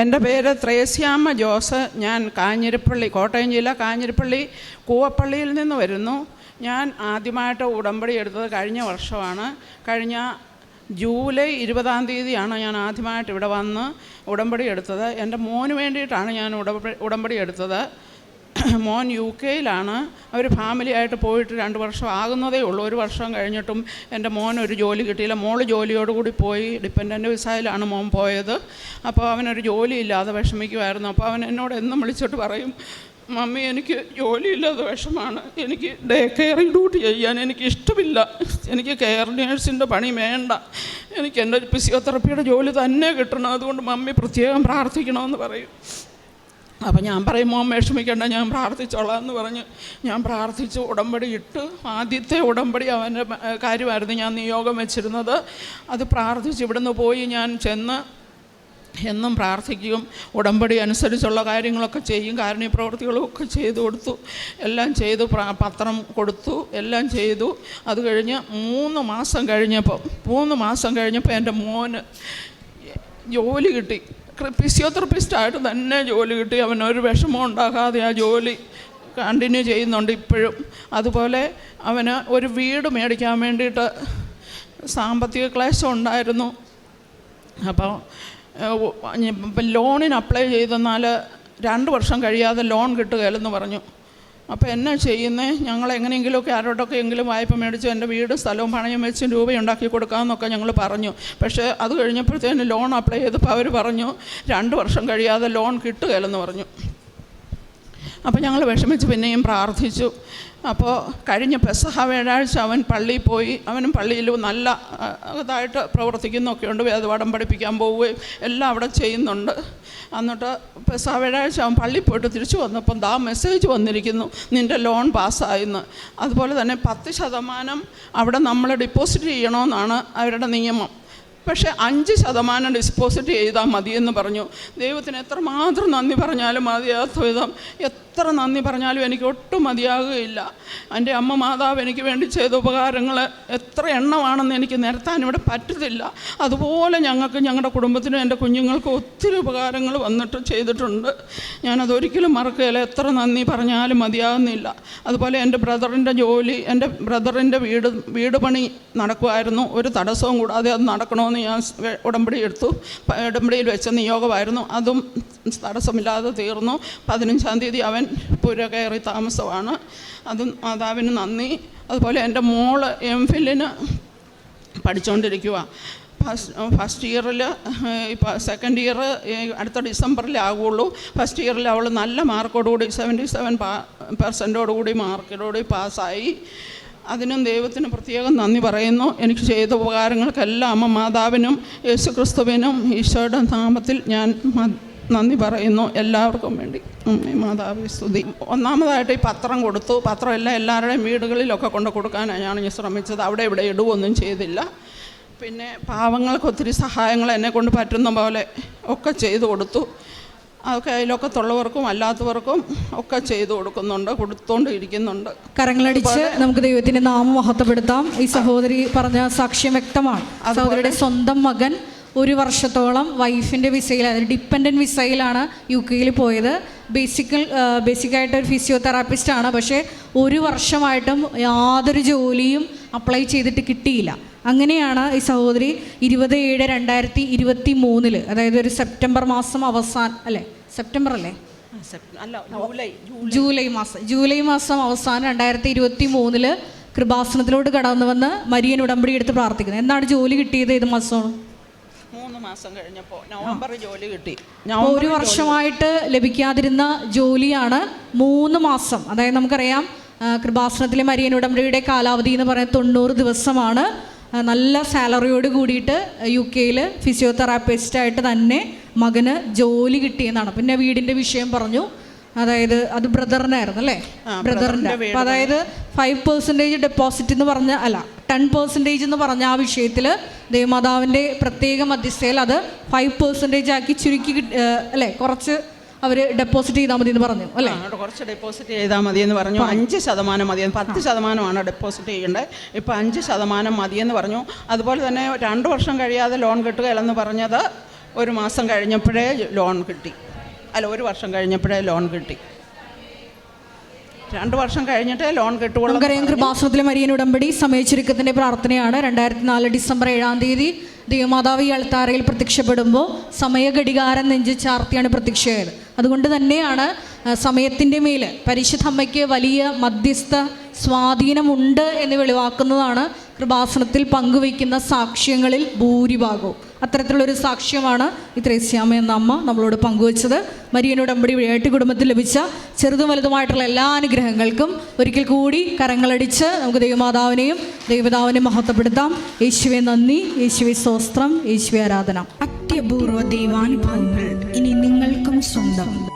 എന്റെ പേര് ത്രേസ്യാമ്മ ജോസ്. ഞാൻ കാഞ്ഞിരപ്പള്ളി കോട്ടയം ജില്ല കാഞ്ഞിരപ്പള്ളി കൂവപ്പള്ളിയിൽ നിന്ന് വരുന്നു. ഞാൻ ആദ്യമായിട്ട് ഉടമ്പടി എടുത്തത് കഴിഞ്ഞ വർഷമാണ്. കഴിഞ്ഞ ജൂലൈ ഇരുപതാം തീയതിയാണ് ഞാൻ ആദ്യമായിട്ട് ഇവിടെ വന്ന് ഉടമ്പടി എടുത്തത്. എന്റെ മോന് വേണ്ടിയിട്ടാണ് ഞാൻ ഉടമ്പടി ഉടമ്പടി എടുത്തത്. മോൻ യു കെയിലാണ്. അവർ ഫാമിലിയായിട്ട് പോയിട്ട് രണ്ട് വർഷം ആകുന്നതേ ഉള്ളൂ. ഒരു വർഷം കഴിഞ്ഞിട്ടും എന്റെ മോൻ ഒരു ജോലി കിട്ടിയില്ല. മോൾ ജോലിയോടുകൂടി പോയി ഡിപ്പെൻഡന്റ് വിസയിലാണ് മോൻ പോയത്. അപ്പോൾ അവനൊരു ജോലിയില്ലാതെ വിഷമിക്കുമായിരുന്നു അപ്പോൾ അവൻ എന്നോട് എന്നും വിളിച്ചിട്ട് പറയും മമ്മി എനിക്ക് ജോലിയില്ലാതെ വിഷമാണ്. എനിക്ക് ഡേ കെയറിങ് ഡ്യൂട്ടി ചെയ്യാൻ എനിക്ക് ഇഷ്ടമില്ല എനിക്ക് കെയർ നേഴ്സിന്റെ പണി വേണ്ട. എനിക്ക് എന്റെ ഫിസിയോതെറപ്പിയുടെ ജോലി തന്നെ കിട്ടണം. അതുകൊണ്ട് മമ്മി പ്രത്യേകം പ്രാർത്ഥിക്കണമെന്ന് പറയും. അപ്പം ഞാൻ പറയും മോൻ വിഷമിക്കേണ്ട ഞാൻ പ്രാർത്ഥിച്ചോളാം എന്ന് പറഞ്ഞ് ഞാൻ പ്രാർത്ഥിച്ച് ഉടമ്പടി ഇട്ട്. ആദ്യത്തെ ഉടമ്പടി അവന്റെ കാര്യമായിരുന്നു ഞാൻ നിയോഗം വെച്ചിരുന്നത്. അത് പ്രാർത്ഥിച്ച് ഇവിടുന്ന് പോയി ഞാൻ ചെന്ന് എന്നും പ്രാർത്ഥിക്കും ഉടമ്പടി അനുസരിച്ചുള്ള കാര്യങ്ങളൊക്കെ ചെയ്യും. കാരണീയ പ്രവൃത്തികളൊക്കെ ചെയ്തു കൊടുത്തു. എല്ലാം ചെയ്തു പത്രം കൊടുത്തു എല്ലാം ചെയ്തു. അത് കഴിഞ്ഞ് മൂന്ന് മാസം കഴിഞ്ഞപ്പോൾ മൂന്ന് മാസം കഴിഞ്ഞപ്പോൾ എന്റെ മോന് ജോലി കിട്ടി. ഫിസിയോതെറപ്പിസ്റ്റായിട്ട് തന്നെ ജോലി കിട്ടി. അവനൊരു വിഷമം ഉണ്ടാകാതെ ആ ജോലി കണ്ടിന്യൂ ചെയ്യുന്നുണ്ട് ഇപ്പോഴും. അതുപോലെ അവന് ഒരു വീട് മേടിക്കാൻ വേണ്ടിയിട്ട് സാമ്പത്തിക ക്ലേശം ഉണ്ടായിരുന്നു. അപ്പോൾ ലോണിന് അപ്ലൈ ചെയ്തെന്നാൽ രണ്ട് വർഷം കഴിയാതെ ലോൺ കിട്ടുകയില്ലെന്ന് പറഞ്ഞു. അപ്പോൾ എന്നാ ചെയ്യുന്നേ? ഞങ്ങൾ എങ്ങനെയെങ്കിലുമൊക്കെ ആരോടൊക്കെ എങ്കിലും വായ്പ മേടിച്ചു എന്റെ വീട് സ്ഥലവും പണയം വെച്ചും രൂപയുണ്ടാക്കി കൊടുക്കാമെന്നൊക്കെ ഞങ്ങൾ പറഞ്ഞു. പക്ഷേ അത് കഴിഞ്ഞപ്പോഴത്തേന് ലോൺ അപ്ലൈ ചെയ്തപ്പോൾ അവർ പറഞ്ഞു രണ്ട് വർഷം കഴിയാതെ ലോൺ കിട്ടുകയില്ലെന്ന് പറഞ്ഞു. അപ്പോൾ ഞങ്ങൾ വിഷമിച്ച് പിന്നെയും പ്രാർത്ഥിച്ചു. അപ്പോൾ കഴിഞ്ഞ പെസഹ വ്യാഴാഴ്ച അവൻ പള്ളിയിൽ പോയി. അവനും പള്ളിയിൽ നല്ല ഇതായിട്ട് പ്രവർത്തിക്കുന്നൊക്കെ ഉണ്ട്. വേദപാഠം പഠിപ്പിക്കാൻ പോവുകയും എല്ലാം അവിടെ ചെയ്യുന്നുണ്ട്. എന്നിട്ട് പെസഹ വ്യാഴാഴ്ച അവൻ പള്ളിയിൽ പോയിട്ട് തിരിച്ചു വന്നപ്പം ദാ മെസ്സേജ് വന്നിരിക്കുന്നു. നിന്റെ ലോൺ പാസ്സായെന്ന്. അതുപോലെ തന്നെ പത്ത് ശതമാനം അവിടെ നമ്മൾ ഡിപ്പോസിറ്റ് ചെയ്യണമെന്നാണ് അവരുടെ നിയമം. പക്ഷേ അഞ്ച് ശതമാനം ഡിസ്പോസിറ്റ് ചെയ്താൽ മതിയെന്ന് പറഞ്ഞു. ദൈവത്തിന് എത്ര മാത്രം നന്ദി പറഞ്ഞാലും മതിയാത്ത വിധം എത്ര നന്ദി പറഞ്ഞാലും എനിക്ക് ഒട്ടും മതിയാകുകയില്ല. എന്റെ അമ്മ മാതാവ് എനിക്ക് വേണ്ടി ചെയ്ത ഉപകാരങ്ങൾ എത്ര എണ്ണമാണെന്ന് എനിക്ക് നിരത്താൻ ഇവിടെ പറ്റത്തില്ല. അതുപോലെ ഞങ്ങൾക്ക് ഞങ്ങളുടെ കുടുംബത്തിനും എന്റെ കുഞ്ഞുങ്ങൾക്കും ഒത്തിരി ഉപകാരങ്ങൾ വന്നിട്ട് ചെയ്തിട്ടുണ്ട്. ഞാനതൊരിക്കലും മറക്കുകയില്ല. എത്ര നന്ദി പറഞ്ഞാലും മതിയാകുന്നില്ല. അതുപോലെ എന്റെ ബ്രദറിന്റെ ജോലി എന്റെ ബ്രദറിന്റെ വീട് വീട് പണി നടക്കുമായിരുന്നു. ഒരു തടസ്സവും കൂടാതെ അത് നടക്കണമെന്ന് ഞാൻ ഉടമ്പടി എടുത്തു. ഉടമ്പടിയിൽ വെച്ച നിയോഗമായിരുന്നു. അതും തടസ്സമില്ലാതെ തീർന്നു. പതിനഞ്ചാം തീയതി അവൻ പുര കയറി താമസമാണ്. അതും മാതാവിന് നന്ദി. അതുപോലെ എന്റെ മോൾ എം ഫില്ലിന് പഠിച്ചുകൊണ്ടിരിക്കുക ഫസ്റ്റ് ഇയറിൽ ഇപ്പോൾ സെക്കൻഡ് ഇയർ അടുത്ത ഡിസംബറിലാകുള്ളൂ ഫസ്റ്റ് ഇയറിൽ അവൾ നല്ല മാർക്കോടുകൂടി സെവന്റി സെവൻ പെർസെന്റോടുകൂടി മാർക്കോടുകൂടി പാസ്സായി. അതിനും ദൈവത്തിന് പ്രത്യേകം നന്ദി പറയുന്നു. എനിക്ക് ചെയ്ത ഉപകാരങ്ങൾക്കെല്ലാം അമ്മ മാതാവിനും യേശു ക്രിസ്തുവിനും ഈശോയുടെ നാമത്തിൽ ഞാൻ നന്ദി പറയുന്നു. എല്ലാവർക്കും വേണ്ടി. മാതാവ് സ്തുതി. ഒന്നാമതായിട്ട് ഈ പത്രം കൊടുത്തു. പത്രം എല്ലാം എല്ലാവരുടെയും വീടുകളിലൊക്കെ കൊണ്ട് കൊടുക്കാനാണ് ഞാൻ ശ്രമിച്ചത്. അവിടെ ഇവിടെ ഇടുവൊന്നും ചെയ്തില്ല. പിന്നെ പാവങ്ങൾക്ക് ഒത്തിരി സഹായങ്ങൾ എന്നെ കൊണ്ട് പറ്റുന്ന പോലെ ഒക്കെ ചെയ്തു കൊടുത്തു. അതൊക്കെ അയലൊക്കത്തുള്ളവർക്കും അല്ലാത്തവർക്കും ഒക്കെ ചെയ്തു കൊടുക്കുന്നുണ്ട് കൊടുത്തോണ്ടിരിക്കുന്നുണ്ട്. കരങ്ങളടിച്ച് നമുക്ക് ദൈവത്തിന്റെ നാമം മഹത്വപ്പെടുത്താം. ഈ സഹോദരി പറഞ്ഞ സാക്ഷ്യം വ്യക്തമാണ്. സഹോദരിയുടെ സ്വന്തം മകൻ ഒരു വർഷത്തോളം വൈഫിന്റെ വിസയിൽ അതായത് ഡിപ്പെൻഡന്റ് വിസയിലാണ് യു കെയിൽ പോയത്. ബേസിക്കൽ ബേസിക്കായിട്ട് ഒരു ഫിസിയോതെറാപ്പിസ്റ്റ് ആണ്. പക്ഷേ ഒരു വർഷമായിട്ടും യാതൊരു ജോലിയും അപ്ലൈ ചെയ്തിട്ട് കിട്ടിയില്ല. അങ്ങനെയാണ് ഈ സഹോദരി ഇരുപത് ഏഴ് രണ്ടായിരത്തി ഇരുപത്തി മൂന്നിൽ അതായത് ഒരു സെപ്റ്റംബർ മാസം അവസാനം അല്ലേ? സെപ്റ്റംബർ അല്ലേ? ജൂലൈ മാസം ജൂലൈ മാസം അവസാനം രണ്ടായിരത്തി ഇരുപത്തി മൂന്നിൽ കൃപാസനത്തിലോട്ട് കടന്നു വന്ന് മരിയൻ ഉടമ്പടി എടുത്ത് പ്രാർത്ഥിക്കുന്നത് എന്താണ് ജോലി കിട്ടിയത് ഏത് മാസമാണ്? മൂന്ന് മാസം കഴിഞ്ഞപ്പോൾ ജോലി കിട്ടി. ഒരു വർഷമായിട്ട് ലഭിക്കാതിരുന്ന ജോലിയാണ് മൂന്ന് മാസം. അതായത് നമുക്കറിയാം കൃപാസനത്തിലെ മരിയൻ ഉടമ്പടിയുടെ കാലാവധി എന്ന് പറയുന്നത് തൊണ്ണൂറ് ദിവസമാണ്. നല്ല സാലറിയോട് കൂടിയിട്ട് യു കെയിൽ ഫിസിയോതെറാപ്പിസ്റ്റായിട്ട് തന്നെ മകന് ജോലി കിട്ടിയെന്നാണ്. പിന്നെ വീടിന്റെ വിഷയം പറഞ്ഞു. അതായത് അത് ബ്രദറിനായിരുന്നു അല്ലേ? ബ്രദറിന്റെ അപ്പം അതായത് ഫൈവ് പെർസെന്റേജ് ഡെപ്പോസിറ്റ് എന്ന് പറഞ്ഞ അല്ല ടെൻ പെർസെന്റേജ് എന്ന് പറഞ്ഞ ആ വിഷയത്തിൽ ദേവമാതാവിന്റെ പ്രത്യേക മധ്യസ്ഥയിൽ അത് ഫൈവ് പെർസെന്റേജ് ആക്കി ചുരുക്കി അല്ലേ കുറച്ച് അവർ ഡെപ്പോസിറ്റ് ചെയ്താൽ മതി എന്ന് പറഞ്ഞു അല്ലേ? കുറച്ച് ഡെപ്പോസിറ്റ് ചെയ്താൽ മതി എന്ന് പറഞ്ഞു അഞ്ച് ശതമാനം മതിയെന്ന് പത്ത് ശതമാനമാണ് ഡെപ്പോസിറ്റ് ചെയ്യേണ്ടത്. ഇപ്പോൾ അഞ്ച് ശതമാനം മതിയെന്ന് പറഞ്ഞു. അതുപോലെ തന്നെ രണ്ട് വർഷം കഴിയാതെ ലോൺ കിട്ടുകയില്ലെന്ന് പറഞ്ഞത് ഒരു മാസം കഴിഞ്ഞപ്പോഴേ ലോൺ കിട്ടി. അല്ല ഒരു വർഷം കഴിഞ്ഞപ്പോഴേ ലോൺ കിട്ടി. രണ്ട് വർഷം കഴിഞ്ഞിട്ട് ലോൺ കിട്ടുകയുള്ളൂ നമുക്കറിയാം കൃപാസനത്തിലെ മരിയൻ ഉടമ്പടി സമയച്ചുരുക്കത്തിന്റെ പ്രാർത്ഥനയാണ്. രണ്ടായിരത്തി നാല് ഡിസംബർ ഏഴാം തീയതി ദൈവമാതാവ് ഈ അൾത്താരയിൽ പ്രത്യക്ഷപ്പെടുമ്പോൾ സമയഘടികാരം നെഞ്ച് ചാർത്തിയാണ് പ്രത്യക്ഷമായത് അതുകൊണ്ട് തന്നെയാണ് സമയത്തിന്റെ മേൽ പരിശുദ്ധമ്മയ്ക്ക് വലിയ മധ്യസ്ഥ സ്വാധീനമുണ്ട് എന്ന് വെളിവാക്കുന്നതാണ് കൃപാസനത്തിൽ പങ്കുവയ്ക്കുന്ന സാക്ഷ്യങ്ങളിൽ ഭൂരിഭാഗവും. അത്തരത്തിലുള്ളൊരു സാക്ഷ്യമാണ് ഈ ത്രേസ്യാമ എന്ന അമ്മ നമ്മളോട് പങ്കുവച്ചത്. മരിയൻ ഉടമ്പടി വഴിയായിട്ട് കുടുംബത്തിൽ ലഭിച്ച ചെറുതും വലുതുമായിട്ടുള്ള എല്ലാ അനുഗ്രഹങ്ങൾക്കും ഒരിക്കൽ കൂടി കരങ്ങളടിച്ച് നമുക്ക് ദൈവമാതാവിനെയും ദൈവതാവിനെയും മഹത്വപ്പെടുത്താം. യേശുവെ നന്ദി യേശുവെ സ്വസ്ത്രം യേശുവെ ആരാധന. അത്യപൂർവ ദൈവാനുഭവങ്ങൾ ഇനി നിങ്ങൾക്കും സ്വന്തം.